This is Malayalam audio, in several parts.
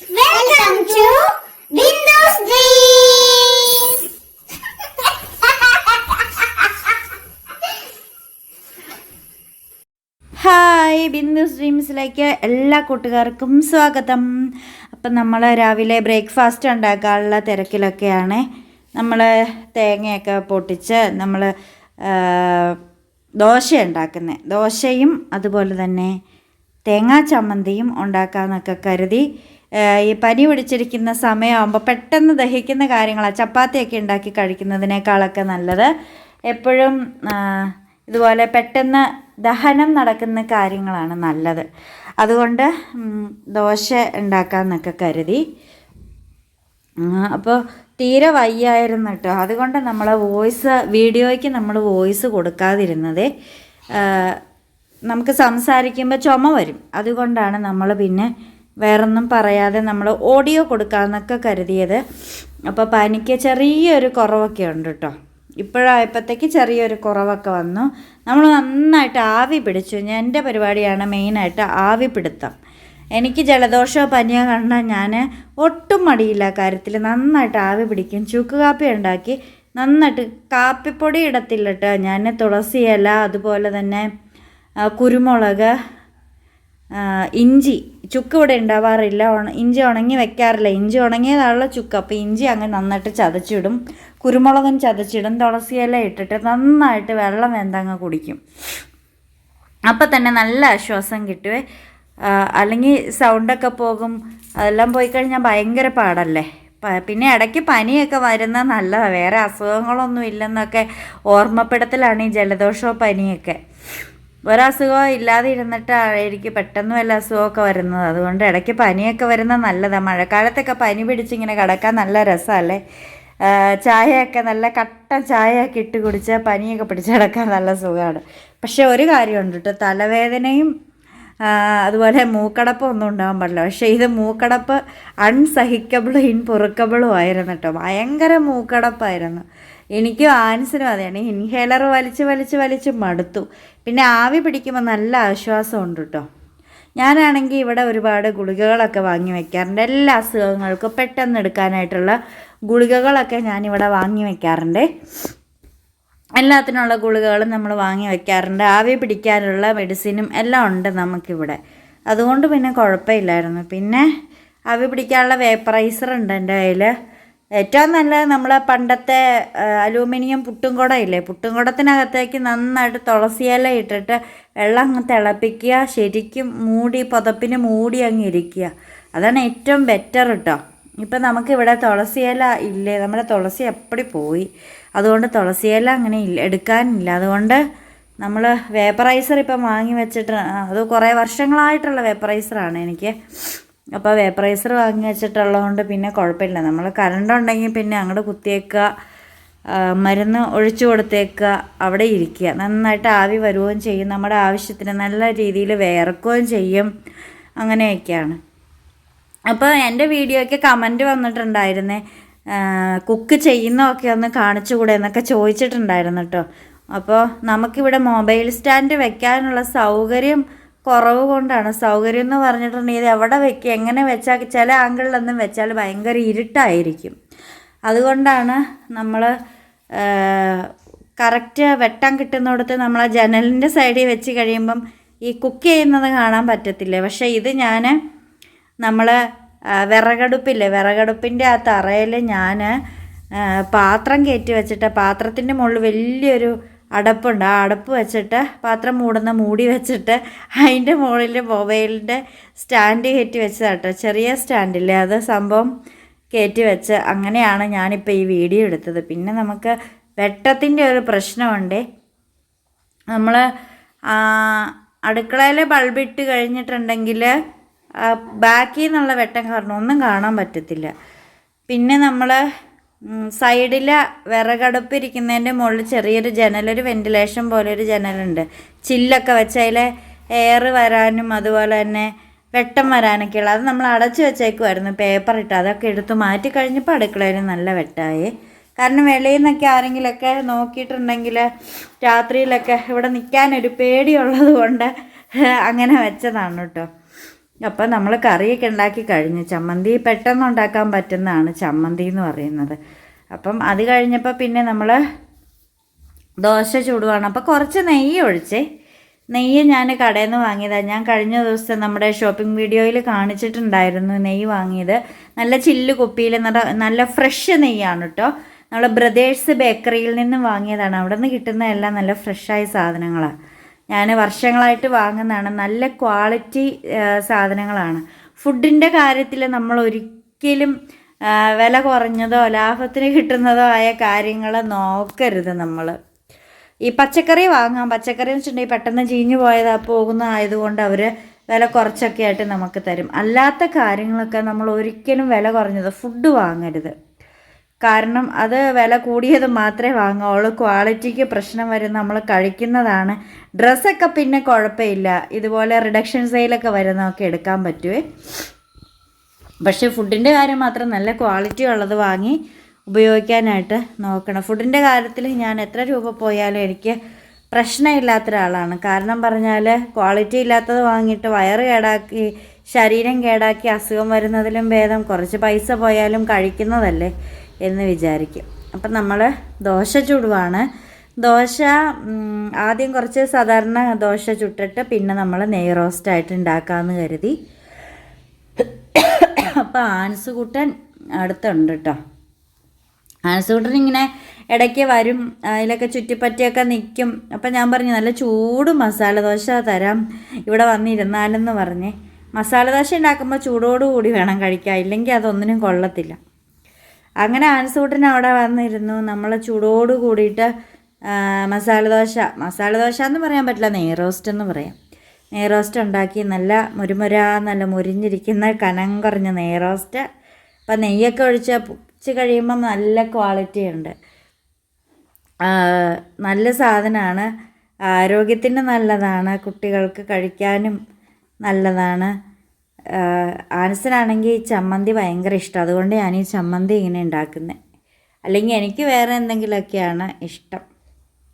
Welcome to Bindu's dreams hi Bindu's ഡ്രീംസിലേക്ക് എല്ലാ കൂട്ടുകാർക്കും സ്വാഗതം. അപ്പം നമ്മൾ രാവിലെ ബ്രേക്ക്ഫാസ്റ്റ് ഉണ്ടാക്കാനുള്ള തിരക്കിലൊക്കെയാണ്. നമ്മൾ തേങ്ങയൊക്കെ പൊട്ടിച്ച് നമ്മൾ ദോശ ഉണ്ടാക്കുന്നത് ദോശയും അതുപോലെ തന്നെ തേങ്ങാ ചമ്മന്തിയും ഉണ്ടാക്കാമെന്നൊക്കെ കരുതി ഈ പനി പിടിച്ചിരിക്കുന്ന സമയമാകുമ്പോൾ പെട്ടെന്ന് ദഹിക്കുന്ന കാര്യങ്ങളാണ് ചപ്പാത്തിയൊക്കെ ഉണ്ടാക്കി കഴിക്കുന്നതിനേക്കാളൊക്കെ നല്ലത്. എപ്പോഴും ഇതുപോലെ പെട്ടെന്ന് ദഹനം നടക്കുന്ന കാര്യങ്ങളാണ് നല്ലത്. അതുകൊണ്ട് ദോശ ഉണ്ടാക്കാമെന്നൊക്കെ കരുതി. അപ്പോൾ തീരെ വയ്യായിരുന്നു കേട്ടോ. അതുകൊണ്ട് നമ്മൾ വോയിസ് വീഡിയോയ്ക്ക് നമ്മൾ വോയിസ് കൊടുക്കാതിരുന്നത് നമുക്ക് സംസാരിക്കുമ്പോൾ ചുമ വരും. അതുകൊണ്ടാണ് നമ്മൾ പിന്നെ വേറൊന്നും പറയാതെ നമ്മൾ ഓഡിയോ കൊടുക്കാമെന്നൊക്കെ കരുതിയത്. അപ്പോൾ പനിക്ക് ചെറിയൊരു കുറവൊക്കെ ഉണ്ട് കേട്ടോ ഇപ്പോഴായപ്പോഴത്തേക്ക് ചെറിയൊരു കുറവൊക്കെ വന്നു. നമ്മൾ നന്നായിട്ട് ആവി പിടിച്ചു. എന്റെ പരിപാടിയാണ് മെയിനായിട്ട് ആവി പിടുത്തം. എനിക്ക് ജലദോഷമോ പനിയോ കണ്ടാൽ ഞാൻ ഒട്ടും മടിയില്ല കാര്യത്തിൽ. നന്നായിട്ട് ആവി പിടിക്കും. ചുക്ക് കാപ്പി ഉണ്ടാക്കി നന്നായിട്ട് കാപ്പിപ്പൊടി ഇടത്തില്ലിട്ട് ഞാൻ തുളസിയില അതുപോലെ തന്നെ കുരുമുളക് ഇഞ്ചി. ചുക്ക് ഇവിടെ ഉണ്ടാവാറില്ല. ഇഞ്ചി ഉണങ്ങി വെക്കാറില്ല. ഇഞ്ചി ഉണങ്ങിയതാണല്ലോ ചുക്ക്. അപ്പോൾ ഇഞ്ചി അങ്ങ് നന്നായിട്ട് ചതച്ചിടും. കുരുമുളകും ചതച്ചിടും. തുളസി ഇല ഇട്ടിട്ട് നന്നായിട്ട് വെള്ളം വെന്തങ്ങ് കുടിക്കും. അപ്പം തന്നെ നല്ല ആശ്വാസം കിട്ടുവേ. അല്ലെങ്കിൽ സൗണ്ടൊക്കെ പോകും. അതെല്ലാം പോയി കഴിഞ്ഞാൽ ഭയങ്കര പാടല്ലേ? പിന്നെ ഇടയ്ക്ക് പനിയൊക്കെ വരുന്നത് നല്ലതാണ് വേറെ അസുഖങ്ങളൊന്നും ഇല്ലെന്നൊക്കെ ഓർമ്മപ്പെടുത്തലാണ് ഈ ജലദോഷവും പനിയൊക്കെ. ഒരസുഖവും ഇല്ലാതെ ഇരുന്നിട്ടായിരിക്കും പെട്ടെന്ന് വല്ല അസുഖമൊക്കെ വരുന്നത്. അതുകൊണ്ട് ഇടയ്ക്ക് പനിയൊക്കെ വരുന്നത് നല്ലതാണ് മഴക്കാലത്തൊക്കെ പനി പിടിച്ചിങ്ങനെ കിടക്കാൻ നല്ല രസമല്ലേ? ചായയൊക്കെ നല്ല കട്ട ചായയൊക്കെ ഇട്ട് കുടിച്ചാൽ പനിയൊക്കെ പിടിച്ച് കിടക്കാൻ നല്ല സുഖമാണ്. പക്ഷേ ഒരു കാര്യമുണ്ട് കേട്ടോ. തലവേദനയും അതുപോലെ മൂക്കടപ്പ് ഒന്നും ഉണ്ടാകാൻ പാടില്ല. പക്ഷേ ഇത് മൂക്കടപ്പ് അൺസഹിക്കബിളും ഇൻപൊറുക്കബിളും ആയിരുന്നു കേട്ടോ. ഭയങ്കര മൂക്കടപ്പായിരുന്നു. എനിക്കും ആൻസിനും അതെയാണ് ഇൻഹേലർ വലിച്ച് വലിച്ച് വലിച്ച് മടുത്തു. പിന്നെ ആവി പിടിക്കുമ്പോൾ നല്ല ആശ്വാസമുണ്ട് കേട്ടോ ഞാനാണെങ്കിൽ ഇവിടെ ഒരുപാട് ഗുളികകളൊക്കെ വാങ്ങി വെക്കാറുണ്ട്. എല്ലാ അസുഖങ്ങൾക്കും പെട്ടെന്ന് എടുക്കാനായിട്ടുള്ള ഗുളികകളൊക്കെ ഞാനിവിടെ വാങ്ങി വെക്കാറുണ്ട്. എല്ലാത്തിനുള്ള ഗുളികകളും നമ്മൾ വാങ്ങി വെക്കാറുണ്ട്. ആവി പിടിക്കാനുള്ള മെഡിസിനും എല്ലാം ഉണ്ട് നമുക്കിവിടെ. അതുകൊണ്ട് പിന്നെ കുഴപ്പമില്ലായിരുന്നു. പിന്നെ ആവി പിടിക്കാനുള്ള വേപ്പറൈസർ ഉണ്ട് എന്റെ കയ്യിൽ ഏറ്റവും നല്ലത് നമ്മൾ പണ്ടത്തെ അലൂമിനിയം പുട്ടും കുട ഇല്ലേ പുട്ടും കുടത്തിനകത്തേക്ക് നന്നായിട്ട് തുളസിയില ഇട്ടിട്ട് വെള്ളം തിളപ്പിക്കുക ശരിക്കും മൂടി പുതപ്പിന് മൂടി അങ്ങ് ഇരിക്കുക. അതാണ് ഏറ്റവും ബെറ്റർ കേട്ടോ ഇപ്പം നമുക്കിവിടെ തുളസിയില ഇല്ലേ? നമ്മുടെ തുളസി എപ്പടി പോയി? അതുകൊണ്ട് തുളസിയില അങ്ങനെ ഇല്ല എടുക്കാനില്ല. അതുകൊണ്ട് നമ്മൾ വേപ്പറൈസർ ഇപ്പം വാങ്ങി വെച്ചിട്ട് അത് കുറേ വർഷങ്ങളായിട്ടുള്ള വേപ്പറൈസറാണ് എനിക്ക്. അപ്പോൾ വേപ്പറൈസർ വാങ്ങി വെച്ചിട്ടുള്ളതുകൊണ്ട് പിന്നെ കുഴപ്പമില്ല. നമ്മൾ കറണ്ട് ഉണ്ടെങ്കിൽ പിന്നെ അങ്ങോട്ട് കുത്തിയേക്കുക മരുന്ന് ഒഴിച്ചു കൊടുത്തേക്കുക അവിടെ ഇരിക്കുക. നന്നായിട്ട് ആവി വരുകയും ചെയ്യും. നമ്മുടെ ആവശ്യത്തിന് നല്ല രീതിയിൽ വേർക്കുകയും ചെയ്യും. അങ്ങനെയൊക്കെയാണ്. അപ്പോൾ എന്റെ വീഡിയോയ്ക്ക് കമന്റ് വന്നിട്ടുണ്ടായിരുന്നേ കുക്ക് ചെയ്യുന്നതൊക്കെ ഒന്ന് കാണിച്ചു കൂടെ എന്നൊക്കെ ചോദിച്ചിട്ടുണ്ടായിരുന്നു കേട്ടോ. അപ്പോൾ നമുക്കിവിടെ മൊബൈൽ സ്റ്റാൻഡ് വെക്കാനുള്ള സൗകര്യം കുറവ് കൊണ്ടാണ്. സൗകര്യം എന്ന് പറഞ്ഞിട്ടുണ്ടെങ്കിൽ ഇത് എവിടെ വെക്കുക എങ്ങനെ വെച്ചാൽ ചില ആംഗിളിലൊന്നും വെച്ചാൽ ഭയങ്കര ഇരുട്ടായിരിക്കും. അതുകൊണ്ടാണ് നമ്മൾ കറക്റ്റ് വെട്ടം കിട്ടുന്നിടത്ത് നമ്മൾ ആ ജനലിന്റെ സൈഡിൽ വെച്ച് കഴിയുമ്പം ഈ കുക്ക് ചെയ്യുന്നത് കാണാൻ പറ്റത്തില്ല. പക്ഷേ ഇത് ഞാൻ നമ്മൾ വിറകടുപ്പില്ലേ? വിറകടുപ്പിന്റെ ആ തറയിൽ ഞാൻ പാത്രം കയറ്റി വെച്ചിട്ട് പാത്രത്തിന്റെ മുകളിൽ വലിയൊരു അടപ്പുണ്ട്. ആ അടപ്പ് വെച്ചിട്ട് പാത്രം മൂടുന്ന മൂടി വെച്ചിട്ട് അതിന്റെ മുകളിൽ മൊബൈലിന്റെ സ്റ്റാൻഡ് കയറ്റി വെച്ചതാട്ടോ. ചെറിയ സ്റ്റാൻഡില്ലേ? അത് സംഭവം കയറ്റി വെച്ച് അങ്ങനെയാണ് ഞാനിപ്പോൾ ഈ വീഡിയോ എടുത്തത്. പിന്നെ നമുക്ക് വെട്ടത്തിന്റെ ഒരു പ്രശ്നമുണ്ടേ. നമ്മൾ അടുക്കളയിൽ ബൾബിട്ട് കഴിഞ്ഞിട്ടുണ്ടെങ്കിൽ ബാക്കിൽ നിന്നുള്ള വെട്ടം കാരണം ഒന്നും കാണാൻ പറ്റത്തില്ല. പിന്നെ നമ്മൾ സൈഡിൽ വിറകടുപ്പ് ഇരിക്കുന്നതിന്റെ മുകളിൽ ചെറിയൊരു ജനലൊരു വെന്റിലേഷൻ പോലെ ഒരു ജനലുണ്ട്. ചില്ലൊക്കെ വെച്ച് എയർ വരാനും അതുപോലെ തന്നെ വെട്ടം വരാനൊക്കെയുള്ള അത് നമ്മൾ അടച്ചു വെച്ചേക്കുമായിരുന്നു പേപ്പർ ഇട്ട്. അതൊക്കെ എടുത്ത് മാറ്റി കഴിഞ്ഞപ്പോൾ അടുക്കളയിൽ നല്ല വെട്ടായി. കാരണം വെളിയിൽ നിന്നൊക്കെ ആരെങ്കിലൊക്കെ നോക്കിയിട്ടുണ്ടെങ്കിൽ രാത്രിയിലൊക്കെ ഇവിടെ നിൽക്കാനൊരു പേടിയുള്ളത് കൊണ്ട് അങ്ങനെ വെച്ചതാണ് കേട്ടോ. അപ്പം നമ്മൾ കറിയൊക്കെ ഉണ്ടാക്കി കഴിഞ്ഞു ചമ്മന്തി പെട്ടെന്ന് ഉണ്ടാക്കാൻ പറ്റുന്നതാണ് ചമ്മന്തി എന്ന് പറയുന്നത്. അപ്പം അത് കഴിഞ്ഞപ്പോൾ പിന്നെ നമ്മൾ ദോശ ചൂടുവാണ്. അപ്പോൾ കുറച്ച് നെയ്യ് ഒഴിച്ചേ. നെയ്യ് ഞാൻ കടയിൽ നിന്ന് വാങ്ങിയതാണ് ഞാൻ കഴിഞ്ഞ ദിവസം നമ്മുടെ ഷോപ്പിംഗ് വീഡിയോയിൽ കാണിച്ചിട്ടുണ്ടായിരുന്നു നെയ്യ് വാങ്ങിയത്. നല്ല ചില്ല് കുപ്പിയിൽ നല്ല ഫ്രഷ് നെയ്യാണ് കേട്ടോ നമ്മൾ ബ്രദേഴ്സ് ബേക്കറിയിൽ നിന്ന് വാങ്ങിയതാണ്. അവിടെ നിന്ന് കിട്ടുന്ന എല്ലാം നല്ല ഫ്രഷായ സാധനങ്ങളാണ് ഞാൻ വർഷങ്ങളായിട്ട് വാങ്ങുന്നതാണ്. നല്ല ക്വാളിറ്റി സാധനങ്ങളാണ്. ഫുഡിന്റെ കാര്യത്തിൽ നമ്മൾ ഒരിക്കലും വില കുറഞ്ഞതോ ലാഭത്തിന് കിട്ടുന്നതോ ആയ കാര്യങ്ങൾ നോക്കരുത് നമ്മൾ ഈ പച്ചക്കറി വാങ്ങാം. പച്ചക്കറി എന്ന് വെച്ചിട്ടുണ്ടെങ്കിൽ പെട്ടെന്ന് ചീഞ്ഞു പോയതാ പോകുന്ന ആയതുകൊണ്ട് അവർ വില കുറച്ചൊക്കെ ആയിട്ട് നമുക്ക് തരും. അല്ലാത്ത കാര്യങ്ങളൊക്കെ നമ്മൾ ഒരിക്കലും വില കുറഞ്ഞത് ഫുഡ് വാങ്ങരുത്. കാരണം അത് വില കൂടിയത് മാത്രമേ വാങ്ങാവുള്ളൂ ക്വാളിറ്റിക്ക് പ്രശ്നം വരും നമ്മൾ കഴിക്കുന്നതാണ്. ഡ്രസ്സൊക്കെ പിന്നെ കുഴപ്പമില്ല. ഇതുപോലെ റിഡക്ഷൻ സെയിലൊക്കെ വരുന്നതൊക്കെ എടുക്കാൻ പറ്റുമേ പക്ഷേ ഫുഡിന്റെ കാര്യം മാത്രം നല്ല ക്വാളിറ്റി ഉള്ളത് വാങ്ങി ഉപയോഗിക്കാനായിട്ട് നോക്കണം. ഫുഡിന്റെ കാര്യത്തിൽ ഞാൻ എത്ര രൂപ പോയാലും എനിക്ക് പ്രശ്നമില്ലാത്ത ഒരാളാണ്. കാരണം പറഞ്ഞാൽ ക്വാളിറ്റി ഇല്ലാത്തത് വാങ്ങിയിട്ട് വയറ് കേടാക്കി ശരീരം കേടാക്കി അസുഖം വരുന്നതിലും ഭേദം കുറച്ച് പൈസ പോയാലും കഴിക്കുന്നതല്ലേ. എന്ന് വിചാരിക്കും. അപ്പം നമ്മൾ ദോശ ചുടുവാണ്. ദോശ ആദ്യം കുറച്ച് സാധാരണ ദോശ ചുട്ടിട്ട് പിന്നെ നമ്മൾ നെയ് റോസ്റ്റായിട്ട് ഉണ്ടാക്കാമെന്ന് കരുതി. അപ്പോൾ ആൻസ് കൂട്ടൻ അടുത്തുണ്ട് കേട്ടോ ആൻസ് കൂട്ടൻ ഇങ്ങനെ ഇടയ്ക്ക് വരും അതിലൊക്കെ ചുറ്റിപ്പറ്റിയൊക്കെ നിൽക്കും അപ്പം ഞാൻ പറഞ്ഞു നല്ല ചൂട് മസാല ദോശ തരാം. ഇവിടെ വന്നിരുന്നാലെന്ന് പറഞ്ഞ്. മസാല ദോശ ഉണ്ടാക്കുമ്പോൾ ചൂടോടുകൂടി വേണം കഴിക്കാൻ ഇല്ലെങ്കിൽ അതൊന്നിനും കൊള്ളത്തില്ല. അങ്ങനെ ആൻസൂട്ടൻ അവിടെ വന്നിരുന്നു. നമ്മൾ ചൂടോട് കൂടിയിട്ട് മസാല ദോശ. എന്ന് പറയാൻ പറ്റില്ല നെയ് റോസ്റ്റ് എന്ന് പറയാം. നെയ് റോസ്റ്റ് ഉണ്ടാക്കി നല്ല മുരുമുര നല്ല മുരിഞ്ഞിരിക്കുന്ന കനം കുറഞ്ഞ നെയ് റോസ്റ്റ്. അപ്പം നെയ്യൊക്കെ ഒഴിച്ച് പൊച്ച് കഴിയുമ്പം നല്ല ക്വാളിറ്റി ഉണ്ട്. നല്ല സാധനമാണ് ആരോഗ്യത്തിന് നല്ലതാണ്. കുട്ടികൾക്ക് കഴിക്കാനും നല്ലതാണ്. ആ, ആൻസിനാണെങ്കിൽ ഈ ചമ്മന്തി ഭയങ്കര ഇഷ്ടം. അതുകൊണ്ട് ഞാൻ ഈ ചമ്മന്തി ഇങ്ങനെ ഉണ്ടാക്കുന്നത് അല്ലെങ്കിൽ എനിക്ക് വേറെ എന്തെങ്കിലുമൊക്കെയാണ് ഇഷ്ടം.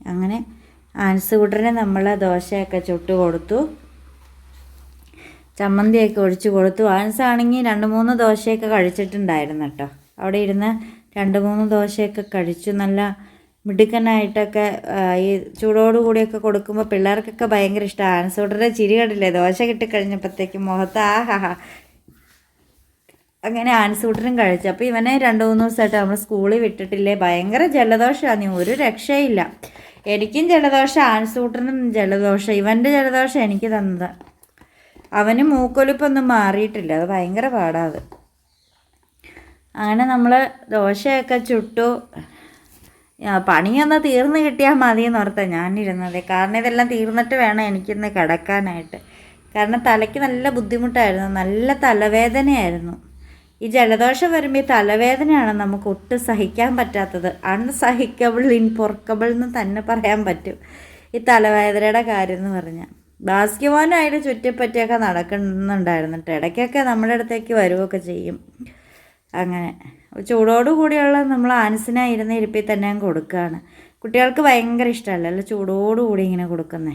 അങ്ങനെ ആൻസ് കൂട്ടറിന് നമ്മൾ ദോശയൊക്കെ ചുട്ട് കൊടുത്തു. ചമ്മന്തിയൊക്കെ ഒഴിച്ചു കൊടുത്തു. ആൻസ് ആണെങ്കിൽ രണ്ട് മൂന്ന് ദോശയൊക്കെ കഴിച്ചിട്ടുണ്ടായിരുന്നു കേട്ടോ. അവിടെ ഇരുന്ന് രണ്ട് മൂന്ന് ദോശയൊക്കെ കഴിച്ചു. നല്ല മിടുക്കനായിട്ടൊക്കെ ഈ ഈ ചൂടോടുകൂടിയൊക്കെ കൊടുക്കുമ്പോൾ പിള്ളേർക്കൊക്കെ ഭയങ്കര ഇഷ്ടമാണ് സുടരെ ചിരി കണ്ടില്ലേ? ദോശ കിട്ടിക്കഴിഞ്ഞപ്പോഴത്തേക്കും മുഖത്ത് ആ ഹാ അങ്ങനെ ആൻസൂട്ടറും കഴിച്ചു. അപ്പോൾ ഇവനെ രണ്ട് മൂന്ന് ദിവസമായിട്ട് നമ്മൾ സ്കൂളിൽ വിട്ടിട്ടില്ലേ? ഭയങ്കര ജലദോഷമാണ് ഒരു രക്ഷയില്ല. എനിക്കും ജലദോഷം ആൻസൂട്ടറിനും ജലദോഷം. ഇവന്റെ ജലദോഷം എനിക്ക് തന്നത്. അവന് മൂക്കൊലിപ്പൊന്നും മാറിയിട്ടില്ല. അത് ഭയങ്കര പാടാത് അങ്ങനെ നമ്മൾ ദോശയൊക്കെ ചുട്ടു. പണിയൊന്ന് തീർന്നു കിട്ടിയാൽ മതി എന്ന് ഓർത്താ ഞാനിരുന്നത്. കാരണം ഇതെല്ലാം തീർന്നിട്ട് വേണം എനിക്കിന്ന് കിടക്കാനായിട്ട്. കാരണം തലയ്ക്ക് നല്ല ബുദ്ധിമുട്ടായിരുന്നു. നല്ല തലവേദനയായിരുന്നു. ഈ ജലദോഷം വരുമ്പോൾ ഈ തലവേദനയാണ് നമുക്ക് ഒട്ടും സഹിക്കാൻ പറ്റാത്തത്. അൺസഹിക്കബിൾ ഇൻപൊർക്കബിൾ എന്ന് തന്നെ പറയാൻ പറ്റും. ഈ തലവേദനയുടെ കാര്യം എന്ന് പറഞ്ഞാൽ ബാസ്കറ്റ്ബോളുമായിട്ട് ചുറ്റിപ്പറ്റിയൊക്കെ നടക്കുന്നുണ്ടായിരുന്നു. കേട്ടോ ഇടയ്ക്കൊക്കെ നമ്മുടെ അടുത്തേക്ക് വരുവൊക്കെ ചെയ്യും. അങ്ങനെ. ചൂടോട് കൂടിയുള്ള നമ്മൾ ആനസിനെ ഇരുന്ന് ഇരിപ്പിൽ തന്നെ കൊടുക്കുകയാണ്. കുട്ടികൾക്ക് ഭയങ്കര ഇഷ്ടമല്ല? അല്ല? ചൂടോട് കൂടി ഇങ്ങനെ കൊടുക്കുന്നേ.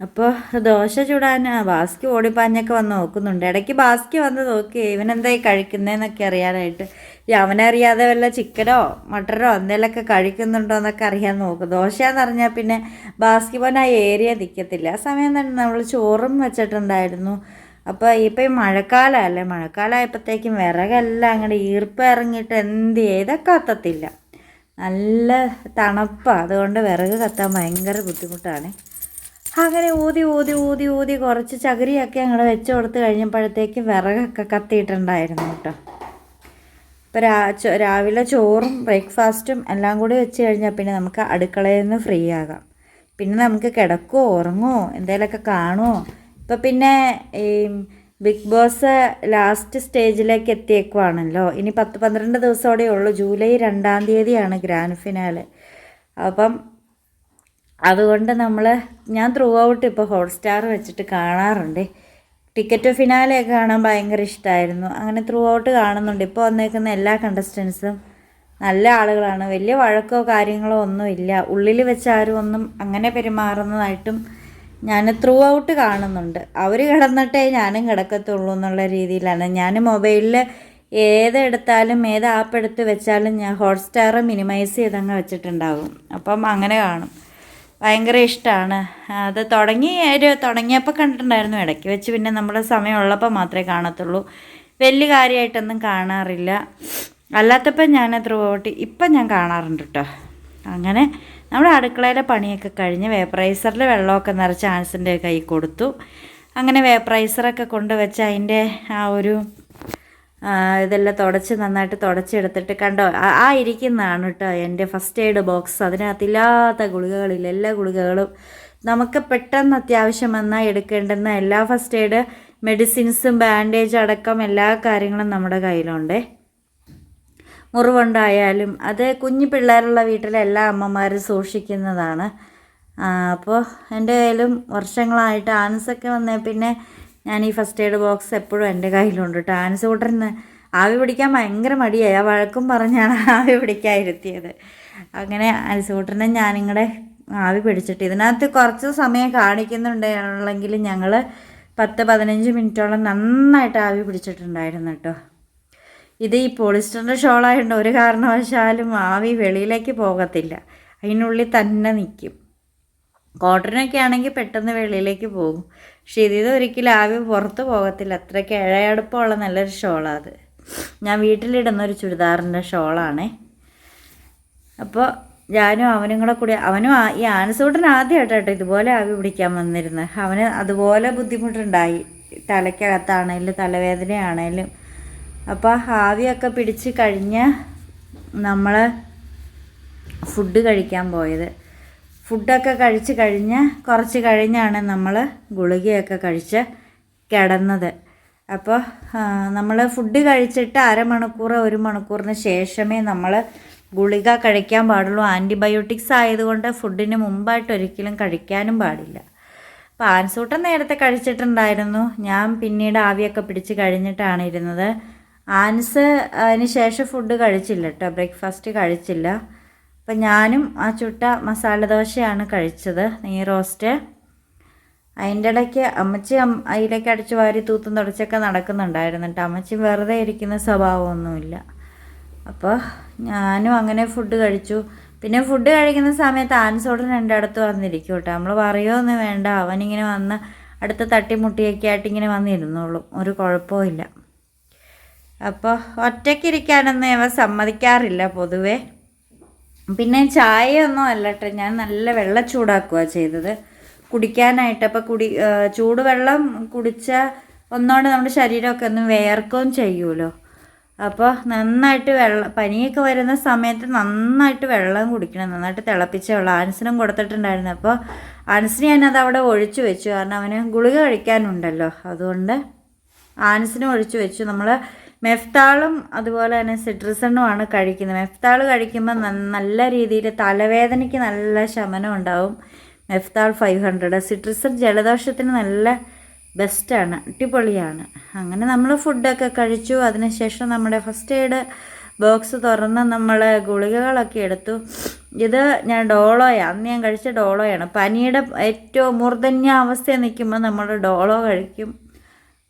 അപ്പോൾ ദോശ ചൂടാൻ ബാസ്കി ഓടിപ്പാഞ്ഞൊക്കെ വന്ന് നോക്കുന്നുണ്ട്. ഇടയ്ക്ക് ബാസ്കി വന്ന് നോക്കി ഇവനെന്തായി കഴിക്കുന്നതെന്നൊക്കെ അറിയാനായിട്ട്. അവനറിയാതെ വല്ല ചിക്കനോ മട്ടനോ എന്തെങ്കിലുമൊക്കെ കഴിക്കുന്നുണ്ടോ എന്നൊക്കെ അറിയാൻ നോക്കും. ദോശയെന്ന് പറഞ്ഞാൽ പിന്നെ ബാസ്കി പോൻ ആ ഏരിയ നിൽക്കത്തില്ല ആ സമയം തന്നെ നമ്മൾ ചോറും വെച്ചിട്ടുണ്ടായിരുന്നു. അപ്പോൾ ഇപ്പം ഈ മഴക്കാലമല്ലേ മഴക്കാലമായപ്പോഴത്തേക്കും വിറകെല്ലാം അങ്ങോട്ട് ഈർപ്പ് ഇറങ്ങിയിട്ട് എന്ത് ചെയ്താൽ കത്തത്തില്ല നല്ല തണുപ്പാണ് അതുകൊണ്ട് വിറക് കത്താൻ ഭയങ്കര ബുദ്ധിമുട്ടാണ്. അങ്ങനെ ഊതി ഊതി ഊതി ഊതി കുറച്ച് ചകിരിയൊക്കെ അങ്ങോട്ട് വെച്ച് കൊടുത്ത് കഴിഞ്ഞപ്പോഴത്തേക്കും വിറകൊക്കെ കത്തിയിട്ടുണ്ടായിരുന്നു കേട്ടോ. ഇപ്പോൾ രാ രാവിലെ ചോറും ബ്രേക്ക്ഫാസ്റ്റും എല്ലാം കൂടി വെച്ച് കഴിഞ്ഞാൽ പിന്നെ നമുക്ക് അടുക്കളയിൽ നിന്ന് ഫ്രീ ആകാം. പിന്നെ നമുക്ക് കിടക്കുമോ ഉറങ്ങുമോ എന്തെങ്കിലുമൊക്കെ കാണുമോ ഇപ്പം പിന്നെ ഈ ബിഗ് ബോസ് ലാസ്റ്റ് സ്റ്റേജിലേക്ക് എത്തിയേക്കുവാണല്ലോ. ഇനി പത്ത് പന്ത്രണ്ട് ദിവസമോടെ ഉള്ളൂ. ജൂലൈ രണ്ടാം തീയതിയാണ് ഗ്രാൻഡ് ഫിനാല്. അപ്പം അതുകൊണ്ട് നമ്മൾ ഞാൻ ത്രൂ ഔട്ട് ഇപ്പോൾ ഹോട്ട്സ്റ്റാർ വെച്ചിട്ട് കാണാറുണ്ട്. ടിക്കറ്റ് ഫിനാലെ കാണാൻ ഭയങ്കര ഇഷ്ടമായിരുന്നു അങ്ങനെ ത്രൂ ഔട്ട് കാണുന്നുണ്ട്. ഇപ്പോൾ വന്നേക്കുന്ന എല്ലാ കണ്ടസ്റ്റൻസും നല്ല ആളുകളാണ്. വലിയ വഴക്കോ കാര്യങ്ങളോ ഒന്നുമില്ല. ഉള്ളിൽ വെച്ച് ആരും ഒന്നും അങ്ങനെ പെരുമാറുന്നതായിട്ടും ഞാൻ ത്രൂ ഔട്ട് കാണുന്നുണ്ട്. അവർ കിടന്നിട്ടേ ഞാനും കിടക്കത്തുള്ളൂ എന്നുള്ള രീതിയിലാണ്. ഞാൻ മൊബൈലിൽ ഏതെടുത്താലും ഏത് ആപ്പ് എടുത്ത് വെച്ചാലും ഞാൻ ഹോട്ട്സ്റ്റാർ മിനിമൈസ് ചെയ്തങ്ങ് വെച്ചിട്ടുണ്ടാകും അപ്പം അങ്ങനെ കാണും. ഭയങ്കര ഇഷ്ടമാണ് അത് തുടങ്ങി ഒരു തുടങ്ങിയപ്പോൾ കണ്ടിട്ടുണ്ടായിരുന്നു ഇടയ്ക്ക് വെച്ച് പിന്നെ നമ്മൾ സമയമുള്ളപ്പോൾ മാത്രമേ കാണത്തുള്ളൂ. വലിയ കാര്യമായിട്ടൊന്നും കാണാറില്ല. അല്ലാത്തപ്പോൾ ഞാൻ ത്രൂ ഔട്ട് ഇപ്പം ഞാൻ കാണാറുണ്ട് കേട്ടോ അങ്ങനെ നമ്മുടെ അടുക്കളയിലെ പണിയൊക്കെ കഴിഞ്ഞ് വേപ്പറൈസറിൽ വെള്ളമൊക്കെ നിറച്ച് ആൻസിന്റെ കൈ കൊടുത്തു. അങ്ങനെ വേപ്പറൈസറൊക്കെ കൊണ്ടുവച്ച് അതിന്റെ ആ ഒരു ഇതെല്ലാം തുടച്ച് നന്നായിട്ട് തുടച്ചെടുത്തിട്ട് കണ്ടോ ആ ഇരിക്കുന്നതാണ് കേട്ടോ എന്റെ ഫസ്റ്റ് എയ്ഡ് ബോക്സ്. അതിനകത്തില്ലാത്ത ഗുളികകളില്ല എല്ലാ ഗുളികകളും നമുക്ക് പെട്ടെന്ന് അത്യാവശ്യം വന്നാൽ എടുക്കേണ്ടുന്ന എല്ലാ ഫസ്റ്റ് എയ്ഡ് മെഡിസിൻസും ബാൻഡേജ് അടക്കം എല്ലാ കാര്യങ്ങളും നമ്മുടെ കയ്യിലുണ്ടേ. മുറിവുണ്ടായാലും അത് കുഞ്ഞു പിള്ളേരുള്ള വീട്ടിലെ എല്ലാ അമ്മമാരും സൂക്ഷിക്കുന്നതാണ്. അപ്പോൾ എന്റെ കയ്യിലും വർഷങ്ങളായിട്ട് ആൻസൊക്കെ വന്നേ. പിന്നെ ഞാൻ ഈ ഫസ്റ്റ് എയ്ഡ് ബോക്സ് എപ്പോഴും എന്റെ കയ്യിലുണ്ട് കേട്ടോ ആൻസ് കൂട്ടറിന് ആവി പിടിക്കാൻ ഭയങ്കര മടിയായി. ആ വഴക്കും പറഞ്ഞാണ് ആവി പിടിക്കാൻ ഇരുത്തിയത്. അങ്ങനെ ആൻസ് കൂട്ടറിനെ ഇങ്ങടെ ആവി പിടിച്ചിട്ട് ഇതിനകത്ത് കുറച്ച് സമയം കാണിക്കുന്നുണ്ടെങ്കിൽ ഞങ്ങൾ പത്ത് പതിനഞ്ച് മിനിറ്റോളം നന്നായിട്ട് ആവി പിടിച്ചിട്ടുണ്ടായിരുന്നു കേട്ടോ ഇത് ഈ പോളിസ്റ്ററിന്റെ ഷോളായതുകൊണ്ട് ഒരു കാരണവശാലും ആവി വെളിയിലേക്ക് പോകത്തില്ല. അതിനുള്ളിൽ തന്നെ നിൽക്കും കോട്ടനൊക്കെ ആണെങ്കിൽ പെട്ടെന്ന് വെളിയിലേക്ക് പോകും. പക്ഷെ ഇത് ഒരിക്കലും ആവി പുറത്ത് പോകത്തില്ല. അത്രയ്ക്ക് ഇഴയടുപ്പമുള്ള നല്ലൊരു ഷോളാണ് അത്. ഞാൻ വീട്ടിലിടുന്ന ഒരു ചുരിദാറിന്റെ ഷോളാണേ. അപ്പോൾ ഞാനും അവനും കൂടെ കൂടി അവനും ഈ ആനസൂട്ടൻ ആദ്യമായിട്ട് കേട്ടോ ഇതുപോലെ ആവി പിടിക്കാൻ വന്നിരുന്നത് അവന് അതുപോലെ ബുദ്ധിമുട്ടുണ്ടായി. തലയ്ക്കകത്താണേലും തലവേദനയാണേലും. അപ്പോൾ ആവിയൊക്കെ പിടിച്ച് കഴിഞ്ഞ് നമ്മൾ ഫുഡ് കഴിക്കാൻ പോയത്. ഫുഡൊക്കെ കഴിച്ച് കഴിഞ്ഞ് കുറച്ച് കഴിഞ്ഞാണ് നമ്മൾ ഗുളികയൊക്കെ കഴിച്ച് കിടന്നത്. അപ്പോൾ നമ്മൾ ഫുഡ് കഴിച്ചിട്ട് അരമണിക്കൂർ ഒരു മണിക്കൂറിന് ശേഷമേ നമ്മൾ ഗുളിക കഴിക്കാൻ പാടുള്ളൂ. ആന്റിബയോട്ടിക്സ് ആയതുകൊണ്ട് ഫുഡിന് മുമ്പായിട്ട് ഒരിക്കലും കഴിക്കാനും പാടില്ല. അപ്പോൾ ആൻസൂട്ടൻ നേരത്തെ കഴിച്ചിട്ടുണ്ടായിരുന്നു. ഞാൻ പിന്നീട് ആവിയൊക്കെ പിടിച്ച് കഴിഞ്ഞിട്ടാണ് ഇരുന്നത്. ആൻസ് അതിന് ശേഷം ഫുഡ് കഴിച്ചില്ല കേട്ടോ ബ്രേക്ക്ഫാസ്റ്റ് കഴിച്ചില്ല. അപ്പം ഞാനും ആ ചുട്ട മസാല ദോശയാണ് കഴിച്ചത് നെയ് റോസ്റ്റ് അതിന്റെ ഇടയ്ക്ക് അമ്മച്ചി അതിലേക്ക് അടിച്ചു വാരി തൂത്തും തുടച്ചൊക്കെ നടക്കുന്നുണ്ടായിരുന്നു കേട്ടോ അമ്മച്ചി വെറുതെ ഇരിക്കുന്ന സ്വഭാവമൊന്നുമില്ല. അപ്പോൾ ഞാനും അങ്ങനെ ഫുഡ് കഴിച്ചു. പിന്നെ ഫുഡ് കഴിക്കുന്ന സമയത്ത് ആൻസോടൻ എന്റെ അടുത്ത് വന്നിരിക്കും കേട്ടോ നമ്മൾ പറയുമൊന്നും വേണ്ട. അവനിങ്ങനെ വന്ന് അടുത്ത് തട്ടിമുട്ടിയൊക്കെ ആയിട്ട് ഇങ്ങനെ വന്നിരുന്നോളും. ഒരു കുഴപ്പമില്ല അപ്പോൾ ഒറ്റയ്ക്കിരിക്കാനൊന്നും ഇവ സമ്മതിക്കാറില്ല പൊതുവേ. പിന്നെ ചായയൊന്നും കേട്ടോ ഞാൻ നല്ല വെള്ള ചൂടാക്കുക ചെയ്തത്. കുടിക്കാനായിട്ട് അപ്പോൾ കുടി ചൂടുവെള്ളം കുടിച്ച ഒന്നുകൊണ്ട് നമ്മുടെ ശരീരമൊക്കെ ഒന്ന് വേർക്കുകയും ചെയ്യുമല്ലോ അപ്പോൾ നന്നായിട്ട് വെള്ളം പനിയൊക്കെ വരുന്ന സമയത്ത് നന്നായിട്ട് വെള്ളം കുടിക്കണം നന്നായിട്ട് തിളപ്പിച്ച വെള്ളം. ആൻസിനും കൊടുത്തിട്ടുണ്ടായിരുന്നു. അപ്പോൾ ആൻസിന് ഞാനത് അവിടെ ഒഴിച്ചു വെച്ചു. കാരണം അവന് ഗുളിക കഴിക്കാനുണ്ടല്ലോ. അതുകൊണ്ട് ആൻസിനും ഒഴിച്ചു വെച്ചു. നമ്മൾ മെഫ്താളും അതുപോലെ തന്നെ സിട്രിസണുമാണ് കഴിക്കുന്നത്. മെഫ്താൾ കഴിക്കുമ്പോൾ നല്ല രീതിയിൽ തലവേദനയ്ക്ക് നല്ല ശമനം ഉണ്ടാവും. മെഫ്താൾ ഫൈവ് ഹൺഡ്രഡ് സിട്രിസൺ ജലദോഷത്തിന് നല്ല ബെസ്റ്റാണ് അടിപൊളിയാണ്. അങ്ങനെ നമ്മൾ ഫുഡൊക്കെ കഴിച്ചു. അതിനുശേഷം നമ്മുടെ ഫസ്റ്റ് എയ്ഡ് ബോക്സ് തുറന്ന് നമ്മൾ ഗുളികകളൊക്കെ എടുത്തു. ഇത് ഞാൻ ഡോളോയാണ് അന്ന് ഞാൻ കഴിച്ച ഡോളോയാണ്. പനിയുടെ ഏറ്റവും മൂർധന്യാവസ്ഥയിൽ നിൽക്കുമ്പോൾ നമ്മൾ ഡോളോ കഴിക്കും.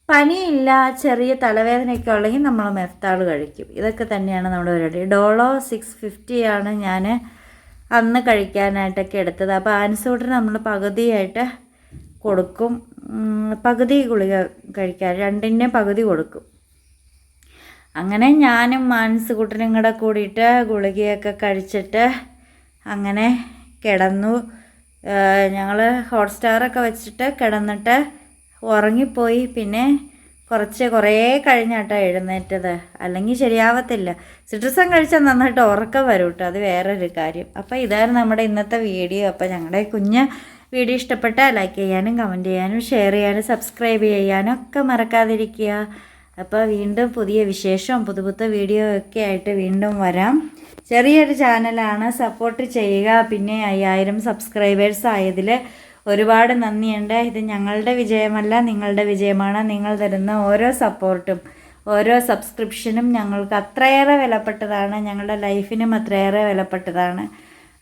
പനിയില്ല ചെറിയ തലവേദനയൊക്കെ ഉള്ളെങ്കിൽ നമ്മൾ മെഫ്താൾ കഴിക്കും. ഇതൊക്കെ തന്നെയാണ് നമ്മുടെ പരിപാടി. ഡോളോ സിക്സ് ഫിഫ്റ്റിയാണ് ഞാൻ അന്ന് കഴിക്കാനായിട്ടൊക്കെ എടുത്തത്. അപ്പോൾ ആൻസോട്ടിന് നമ്മൾ പകുതിയായിട്ട് കൊടുക്കും. പകുതി ഗുളിക കഴിക്കാൻ രണ്ടിന്റെ പകുതി കൊടുക്കും. അങ്ങനെ ഞാനും മാനസ് കുട്ടനും കൂടെ കൂടിയിട്ട് ഗുളികയൊക്കെ കഴിച്ചിട്ട് അങ്ങനെ കിടന്നു. ഞങ്ങൾ ഹോട്ട്സ്റ്റാറൊക്കെ വെച്ചിട്ട് കിടന്നിട്ട് ഉറങ്ങിപ്പോയി. പിന്നെ കുറച്ച് കുറേ കഴിഞ്ഞാട്ടോ എഴുന്നേറ്റത്. അല്ലെങ്കിൽ ശരിയാവത്തില്ല. സിട്രസം കഴിച്ചാൽ നന്നായിട്ട് ഉറക്കം വരും കേട്ടോ അത് വേറൊരു കാര്യം. അപ്പോൾ ഇതായിരുന്നു നമ്മുടെ ഇന്നത്തെ വീഡിയോ. അപ്പോൾ ഞങ്ങളുടെ കുഞ്ഞ് വീഡിയോ ഇഷ്ടപ്പെട്ടാൽ ലൈക്ക് ചെയ്യാനും കമന്റ് ചെയ്യാനും ഷെയർ ചെയ്യാനും സബ്സ്ക്രൈബ് ചെയ്യാനും ഒക്കെ മറക്കാതിരിക്കുക. അപ്പോൾ വീണ്ടും പുതിയ വിശേഷം പുതു പുതു വീഡിയോ ഒക്കെ ആയിട്ട് വീണ്ടും വരാം. ചെറിയൊരു ചാനലാണ് സപ്പോർട്ട് ചെയ്യുക. പിന്നെ അയ്യായിരം സബ്സ്ക്രൈബേഴ്സ് ആയതിൽ ഒരുപാട് നന്ദിയുണ്ട്. ഇത് ഞങ്ങളുടെ വിജയമല്ല നിങ്ങളുടെ വിജയമാണ്. നിങ്ങൾ തരുന്ന ഓരോ സപ്പോർട്ടും ഓരോ സബ്സ്ക്രിപ്ഷനും ഞങ്ങൾക്ക് അത്രയേറെ വിലപ്പെട്ടതാണ്. ഞങ്ങളുടെ ലൈഫിനും അത്രയേറെ വിലപ്പെട്ടതാണ്.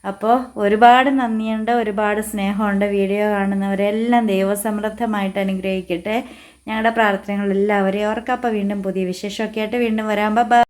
അപ്പോൾ ഒരുപാട് നന്ദിയുണ്ട് ഒരുപാട് സ്നേഹമുണ്ട് വീഡിയോ കാണുന്നവരെല്ലാം ദൈവസമൃദ്ധമായിട്ട് അനുഗ്രഹിക്കട്ടെ. ഞങ്ങളുടെ പ്രാർത്ഥനകൾ എല്ലാവരെയും ഓർക്കപ്പോൾ വീണ്ടും പുതിയ വിശേഷമൊക്കെ ആയിട്ട് വീണ്ടും വരാം. ബൈ